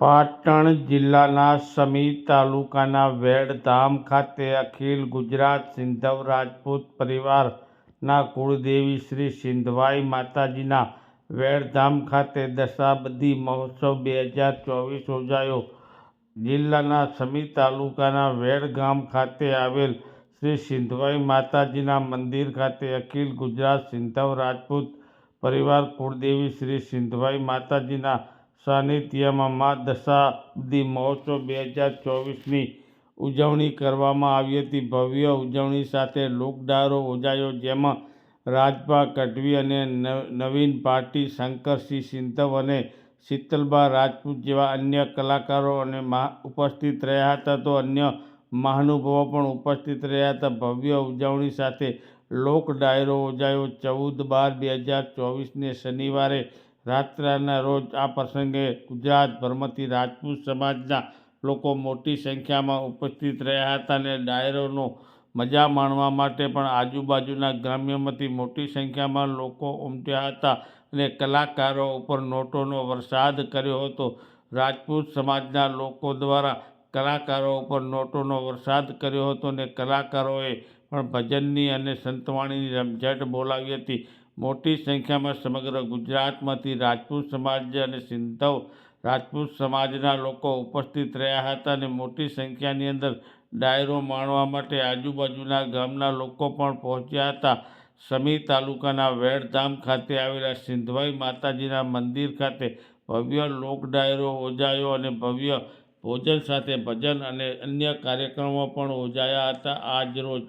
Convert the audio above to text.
પાટણ જિલ્લાના સમી તાલુકાના વેડધામ ખાતે અખિલ ગુજરાત સિંધવ રાજપૂત પરિવારના કુળદેવી શ્રી સિંધવાઈ માતાજીના વેડધામ ખાતે દશાબદી મહોત્સવ બે હજાર ચોવીસ યોજાયો જિલ્લાના સમી તાલુકાના વેડગામ ખાતે આવેલ શ્રી સિંધવાઈ માતાજીના મંદિર ખાતે અખિલ ગુજરાત સિંધવ રાજપૂત પરિવાર કુળદેવી શ્રી સિંધવાઈ માતાજીના સાનિધ્યમાં મા દશાબ્દી મહોત્સવ બે હજાર ચોવીસની ઉજવણી કરવામાં આવી હતી. ભવ્ય ઉજવણી સાથે લોકડાયરો યોજાયો, જેમાં રાજભા કઢવી અને નવીન પાટી શંકરસિંહ સિંધવ અને શીતલબા રાજપૂત જેવા અન્ય કલાકારો અને ઉપસ્થિત રહ્યા હતા. તો અન્ય મહાનુભાવો પણ ઉપસ્થિત રહ્યા હતા. ભવ્ય ઉજવણી સાથે લોક ડાયરો યોજાયો. ચૌદ બાર બે હજાર ચોવીસને શનિવારે રાત્રના રોજ આ પ્રસંગે ગુજરાતભરમાંથી રાજપૂત સમાજના લોકો મોટી સંખ્યામાં ઉપસ્થિત રહ્યા હતા અને ડાયરોનો મજા માણવા માટે પણ આજુબાજુના ગ્રામ્યમાંથી મોટી સંખ્યામાં લોકો ઉમટ્યા હતા અને કલાકારો ઉપર નોટોનો વરસાદ કર્યો હતો. રાજપૂત સમાજના લોકો દ્વારા કલાકારો ઉપર નોટોનો વરસાદ કર્યો હતો અને કલાકારોએ પણ ભજનની અને સંતવાણીની રમઝટ બોલાવી હતી. મોટી સંખ્યામાં સમગ્ર ગુજરાતમાંથી રાજપૂત સમાજ અને સિંધવ રાજપૂત સમાજના લોકો ઉપસ્થિત રહ્યા હતા અને મોટી સંખ્યાની અંદર ડાયરો માણવા માટે આજુબાજુના ગામના લોકો પણ પહોંચ્યા હતા. સમી તાલુકાના વેડધામ ખાતે આવેલા સિંધવાઈ માતાજીના મંદિર ખાતે ભવ્ય લોક ડાયરો યોજાયો અને ભવ્ય ભોજન સાથે ભજન અને અન્ય કાર્યક્રમો પણ યોજાયા હતા. આજ રોજ